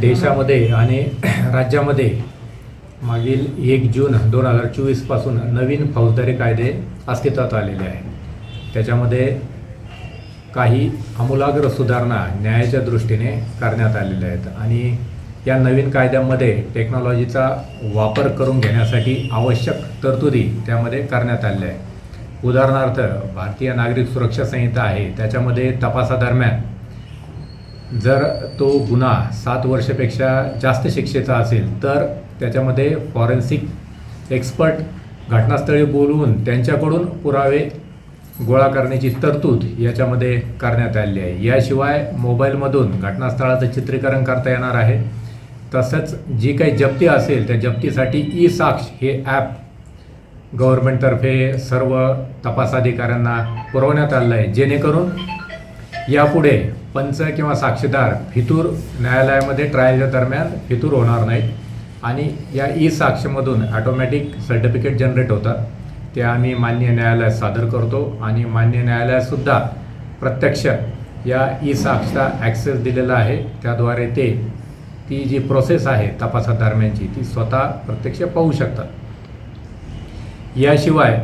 देशामध्ये आणि राज्यामध्ये मागील एक जून दोन हजार चोवीसपासून नवीन फौजदारी कायदे अस्तित्वात आलेले आहेत. त्याच्यामध्ये काही आमूलाग्र सुधारणा न्यायाच्या दृष्टीने करण्यात आलेल्या आहेत आणि या नवीन कायद्यामध्ये टेक्नॉलॉजीचा वापर करून घेण्यासाठी आवश्यक तरतुदी त्यामध्ये करण्यात आलेल्या आहे उदाहरणार्थ भारतीय नागरिक सुरक्षा संहिता आहे त्याच्यामध्ये तपासादरम्यान जर तो गुन्हा सात वर्षापेक्षा जास्त शिक्षेचा असेल तर त्याच्यामध्ये फॉरेन्सिक एक्सपर्ट घटनास्थळी बोलवून त्यांच्याकडून पुरावे गोळा करण्याची तरतूद याच्यामध्ये करण्यात आलेली आहे. याशिवाय मोबाईलमधून घटनास्थळाचं चित्रीकरण करता येणार आहे. तसंच जी काही जप्ती असेल त्या जप्तीसाठी ई साक्ष हे ॲप गव्हर्नमेंटतर्फे सर्व तपास अधिकाऱ्यांना पुरवण्यात आलं आहे जेणेकरून यापुढे पंच किंवा साक्षीदार फितूर न्यायालयामध्ये ट्रायलच्या दरम्यान फितूर होणार नाहीत. आणि या ई साक्षीमधून ॲटोमॅटिक सर्टिफिकेट जनरेट होतात. ते आम्ही मान्य न्यायालयात सादर करतो. आणि मान्य न्यायालयातसुद्धा प्रत्यक्ष या ई साक्षला ॲक्सेस दिलेला आहे. त्याद्वारे ते ती जी प्रोसेस आहे तपासादरम्यानची ती स्वतः प्रत्यक्ष पाहू शकतात. याशिवाय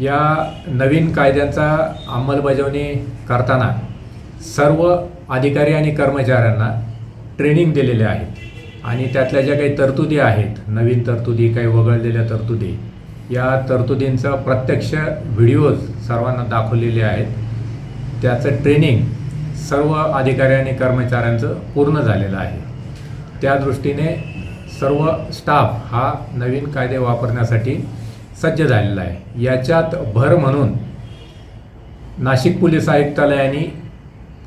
या नवीन कायद्यांचा अंमलबजावणी करताना सर्व अधिकारी आणि कर्मचाऱ्यांना ट्रेनिंग दिलेले आहेत. आणि त्यातल्या ज्या काही तरतुदी आहेत नवीन तरतुदी काही वगळलेल्या तरतुदी या तरतुदींचा प्रत्यक्ष व्हिडिओज सर्वांना दाखवलेले आहेत. त्याचं ट्रेनिंग सर्व अधिकारी आणि कर्मचाऱ्यांचं पूर्ण झालेलं आहे. त्या दृष्टीने सर्व स्टाफ हा नवीन कायदे वापरण्यासाठी सज्ज झालेला आहे. याच्यात भर म्हणून नाशिक पोलीस आयुक्तालयाने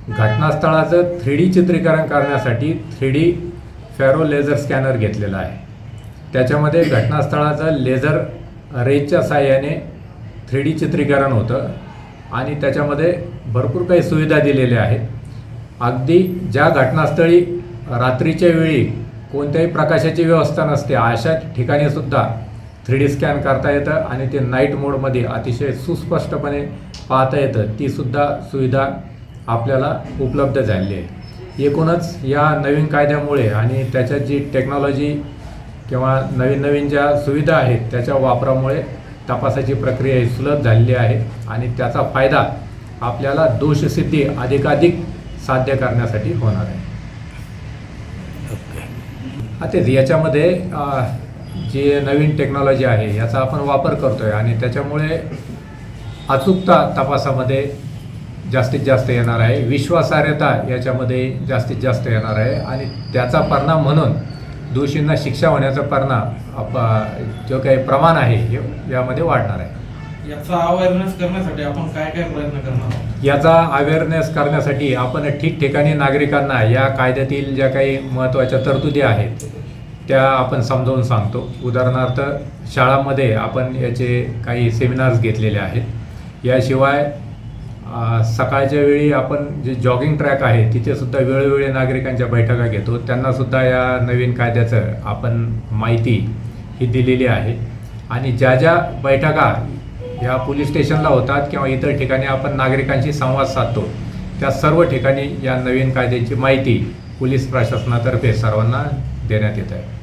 घटनास्थळाचं थ्री डी चित्रीकरण करण्यासाठी three D Faro laser scanner घेतलेला आहे. त्याच्यामध्ये घटनास्थळाचं लेझर रेजच्या साह्याने थ्री डी चित्रीकरण होतं आणि त्याच्यामध्ये भरपूर काही सुविधा दिलेल्या आहेत. अगदी ज्या घटनास्थळी रात्रीच्या वेळी कोणत्याही प्रकाशाची व्यवस्था नसते अशा ठिकाणी सुद्धा थ्री डी स्कॅन करता येतं आणि ते नाईट मोडमध्ये अतिशय सुस्पष्टपणे पाहता येतं. तीसुद्धा सुविधा आपल्याला उपलब्ध झालेली आहे. एकूणच या नवीन कायद्यामुळे आणि त्याच्यात जी टेक्नॉलॉजी किंवा नवीन नवीन ज्या सुविधा आहेत त्याच्या वापरामुळे तपासाची प्रक्रिया ही सुलभ झालेली आहे आणि त्याचा फायदा आपल्याला दोषसिद्धी अधिकाधिक साध्य करण्यासाठी होणार आहे. हा तेच याच्यामध्ये जे नवीन टेक्नॉलॉजी आहे याचा आपण वापर करतोय आणि त्याच्यामुळे अचूकता तपासामध्ये जास्तीत जास्त येणार आहे. विश्वासार्हता याच्यामध्ये जास्तीत जास्त येणार आहे आणि त्याचा परिणाम म्हणून दोषींना शिक्षा होण्याचा परिणाम आप- जो काही प्रमाण आहे हे यामध्ये वाढणार आहे. याचा अवेअरनेस करण्यासाठी आपण काय काय प्रयत्न करणार आहोत? याचा अवेअरनेस करण्यासाठी आपण ठिकठिकाणी नागरिकांना या कायद्यातील ज्या काही महत्त्वाच्या तरतुदी आहेत त्या आपण समजावून सांगतो. उदाहरणार्थ शाळांमध्ये आपण याचे काही सेमिनार्स घेतलेले आहेत. याशिवाय सकाळच्या वेळी आपण जे जॉगिंग ट्रॅक आहे तिथेसुद्धा वेळोवेळी नागरिकांच्या बैठका घेतो. त्यांनासुद्धा या नवीन कायद्याचं आपण माहिती ही दिलेली आहे. आणि ज्या ज्या बैठका या पोलीस स्टेशनला होतात किंवा इतर ठिकाणी आपण नागरिकांशी संवाद साधतो त्या सर्व ठिकाणी या नवीन कायद्याची माहिती पोलीस प्रशासनातर्फे सर्वांना देण्यात येत आहे